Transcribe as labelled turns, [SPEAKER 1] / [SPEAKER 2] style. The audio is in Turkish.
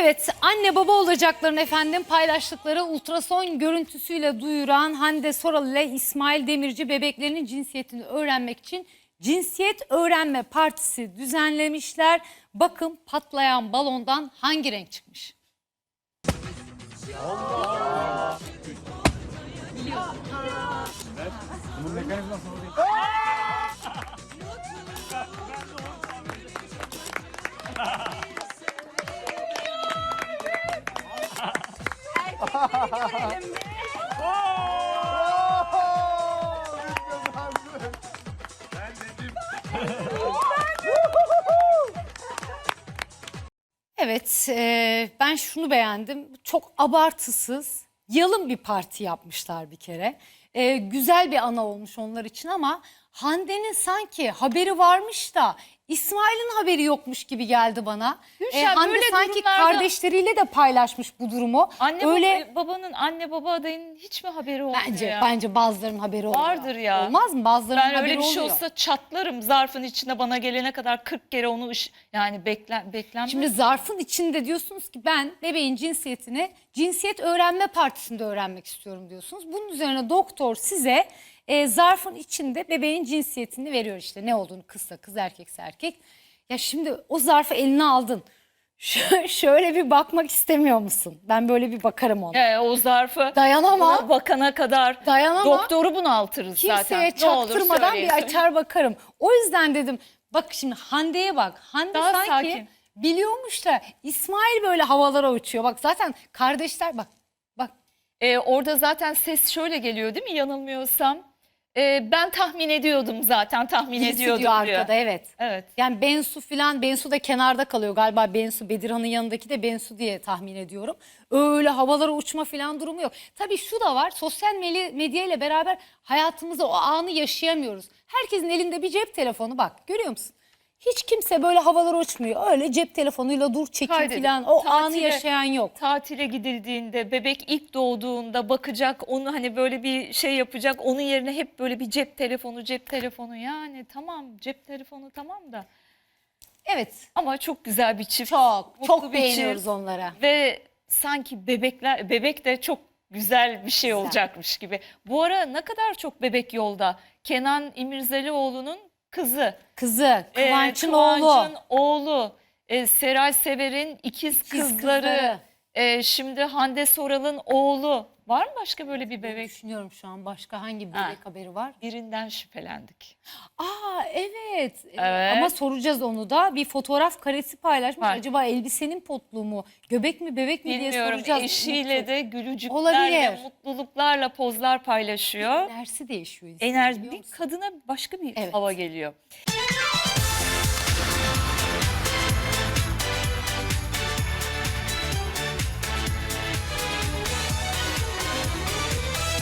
[SPEAKER 1] Evet, anne baba olacakların efendim paylaştıkları ultrason görüntüsüyle duyuran Hande Soral ile İsmail Demirci bebeklerinin cinsiyetini öğrenmek için Cinsiyet Öğrenme Partisi düzenlemişler. Bakın patlayan balondan hangi renk çıkmış? Evet, e, ben şunu beğendim. Çok abartısız, yalın bir parti yapmışlar bir kere. E, güzel bir ana olmuş onlar için ama Hande'nin sanki haberi varmış da İsmail'in haberi yokmuş gibi geldi bana.
[SPEAKER 2] Gülşen,
[SPEAKER 1] Hande
[SPEAKER 2] böyle
[SPEAKER 1] sanki
[SPEAKER 2] durumlarda-
[SPEAKER 1] kardeşleriyle de paylaşmış bu durumu.
[SPEAKER 2] Anne
[SPEAKER 1] Öyle
[SPEAKER 2] baba- babanın anne baba adayının hiç mi haberi olmuyor
[SPEAKER 1] bence
[SPEAKER 2] ya?
[SPEAKER 1] bence bazılarının haberi oluyor.
[SPEAKER 2] Vardır ya.
[SPEAKER 1] Olmaz mı? Bazılarının
[SPEAKER 2] ben
[SPEAKER 1] haberi
[SPEAKER 2] öyle bir şey
[SPEAKER 1] oluyor.
[SPEAKER 2] olsa çatlarım zarfın içine bana gelene kadar 40 kere onu ış- yani beklen beklenmez.
[SPEAKER 1] Şimdi zarfın içinde diyorsunuz ki ben bebeğin cinsiyetini cinsiyet öğrenme partisinde öğrenmek istiyorum diyorsunuz. Bunun üzerine doktor size e, zarfın içinde bebeğin cinsiyetini veriyor işte ne olduğunu kızsa kız erkekse erkek. Ya şimdi o zarfı eline aldın. Şö- şöyle bir bakmak istemiyor musun? Ben böyle bir bakarım ona.
[SPEAKER 2] Ee, o zarfı
[SPEAKER 1] Dayanamam.
[SPEAKER 2] buna bakana kadar
[SPEAKER 1] Dayanamam.
[SPEAKER 2] doktoru bunaltırız zaten.
[SPEAKER 1] Kimseye
[SPEAKER 2] Ne olur
[SPEAKER 1] çaktırmadan bir
[SPEAKER 2] söyleyin.
[SPEAKER 1] açar bakarım. O yüzden dedim bak şimdi Hande'ye bak. Hande
[SPEAKER 2] Daha
[SPEAKER 1] sanki
[SPEAKER 2] sakin.
[SPEAKER 1] biliyormuş da İsmail böyle havalara uçuyor. Bak zaten kardeşler bak bak
[SPEAKER 2] Ee, orada zaten ses şöyle geliyor değil mi yanılmıyorsam? Ee, ben tahmin ediyordum zaten tahmin
[SPEAKER 1] birisi
[SPEAKER 2] ediyordum
[SPEAKER 1] diyor
[SPEAKER 2] diyor.
[SPEAKER 1] arkada evet.
[SPEAKER 2] Evet.
[SPEAKER 1] Yani Bensu filan Bensu da kenarda kalıyor galiba Bensu Bedirhan'ın yanındaki de Bensu diye tahmin ediyorum. Öyle havalara uçma filan durumu yok. Tabii şu da var sosyal medya ile beraber hayatımızda o anı yaşayamıyoruz. Herkesin elinde bir cep telefonu bak görüyor musun? Hiç kimse böyle havalara uçmuyor. Öyle cep telefonuyla dur çekim
[SPEAKER 2] Kaydedip
[SPEAKER 1] filan o anı
[SPEAKER 2] tatile-
[SPEAKER 1] yaşayan yok.
[SPEAKER 2] tatile gidildiğinde bebek ilk doğduğunda bakacak onu hani böyle bir şey yapacak onun yerine hep böyle bir cep telefonu cep telefonu yani tamam cep telefonu tamam da
[SPEAKER 1] Evet
[SPEAKER 2] ama çok güzel bir çift.
[SPEAKER 1] çok
[SPEAKER 2] mutlu
[SPEAKER 1] çok
[SPEAKER 2] bir
[SPEAKER 1] beğeniyoruz
[SPEAKER 2] çift.
[SPEAKER 1] onlara.
[SPEAKER 2] Ve sanki bebekler bebek de çok güzel bir şey olacakmış gibi. Bu ara ne kadar çok bebek yolda. Kenan İmirzalıoğlu'nun kızı.
[SPEAKER 1] Kızı
[SPEAKER 2] Ee,
[SPEAKER 1] Kıvanç'ın oğlu.
[SPEAKER 2] Kıvanç'ın oğlu. Ee, Seray Sever'in ikiz,
[SPEAKER 1] İkiz
[SPEAKER 2] kızları.
[SPEAKER 1] kızları.
[SPEAKER 2] Ee, şimdi Hande Soral'ın oğlu. Var mı başka böyle bir bebek?
[SPEAKER 1] Düşünüyorum şu an başka hangi bebek
[SPEAKER 2] Ha.
[SPEAKER 1] haberi var?
[SPEAKER 2] Birinden şüphelendik.
[SPEAKER 1] Aa evet. Ee,
[SPEAKER 2] Evet.
[SPEAKER 1] Ama soracağız onu da. Bir fotoğraf karesi paylaşmış.
[SPEAKER 2] Var.
[SPEAKER 1] Acaba elbisenin potluğu mu? Göbek mi bebek mi diye
[SPEAKER 2] Bilmiyorum
[SPEAKER 1] soracağız.
[SPEAKER 2] eşiyle de gülücüklerle,
[SPEAKER 1] Olabilir.
[SPEAKER 2] mutluluklarla pozlar paylaşıyor.
[SPEAKER 1] Enerjisi değişiyor insanın,
[SPEAKER 2] Enerji
[SPEAKER 1] biliyor
[SPEAKER 2] bir
[SPEAKER 1] musun?
[SPEAKER 2] kadına başka bir
[SPEAKER 1] Evet.
[SPEAKER 2] hava geliyor.